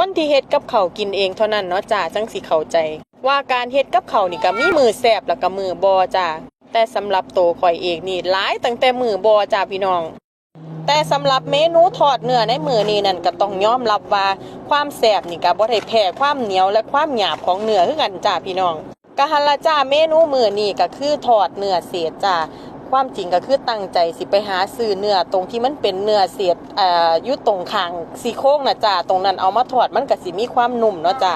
คนที่เฮ็ดกับเขากินเองเท่านั้นเนาะจ้าจังสิเข้าใจ ว่าการเฮ็ดกับเขานี่ก็มีมือแสบแล้วก็มือบ่จ้าแต่สำหรับโตข่อยเองนี่หลายตั้งแต่มือบ่จ้าพี่น้อง แต่สำหรับเมนูทอดเนื้อในมือนี้นั่นก็ต้องยอมรับว่าความแสบนี่ก็บ่ได้แพ้ความเหนียวและความหยาบของเนื้อคือกันจ้าพี่น้องกะหันละจ้าเมนูมือนี้ก็คือทอดเนื้อเศษจ้า ความจริงก็คือตั้งใจสิไปหาซื้อเนื้อตรงที่มันเป็นเนื้อเศษเอ่ออยู่ตรงข้างซี่โครงน่ะจ้าตรงนั้นเอามาทอดมันก็สิมีความนุ่มเนาะจ้า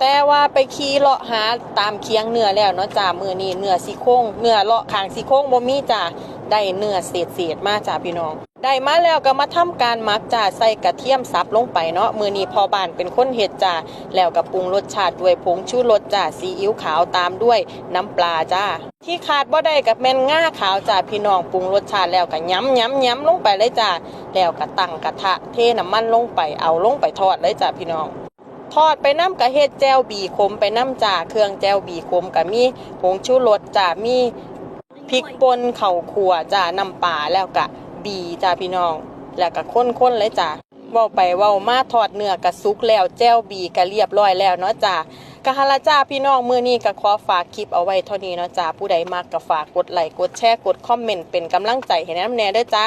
แต่ว่าไปขี่เลาะหาตามเคียงเนื้อแล้วเนาะจ้ามือนี้เนื้อซี่โครงเนื้อเลาะข้างซี่โครงบ่มีจ้าได้เนื้อเศษเศษๆมาจ้าพี่น้อง ได้มาแล้วก็มาทำการหมักจ้าใส่กระเทียมสับลงไปเนาะมือนี้พอบ้านเป็นคนเฮ็ดจ้าแล้วก็ปรุงรสชาติด้วยผงชูรสจ้าซีอิ๊วขาวตามด้วยน้ำปลาจ้าที่ขาดบ่ได้กับแม่นง่าขาวจ้าพี่น้องปรุงรสชาติแล้วก็ย้ำย้ำย้ำลงไปเลยจ้าแล้วก็ตั้งกระทะเทน้ำมันลงไปเอาลงไปทอดเลยจ้าพี่น้องทอดไปน้ำกระเฮ็ดแจวบีขมไปน้ำจ่าเครื่องแจวบีขมกะมีผงชูรสจ่ามีพริกป่นเข่าขัวจ่าน้ำปลาแล้วกะ บีจ้าพี่น้อง แล้วก็ข้นๆเลยจ้าเว้าไปเว้ามาทอดเนื้อกะซุกแล้วแจวบีกะเรียบร้อยแล้วเนาะจ้ากะฮาราจ้าพี่น้องมื้อนี้ก็ขอฝากคลิปเอาไว้เท่านี้เนาะจ้าผู้ใดมากก็ฝากกดไลค์กดแชร์กดคอมเมนต์เป็นกำลังใจให้น้ำแน่ด้วยจ้า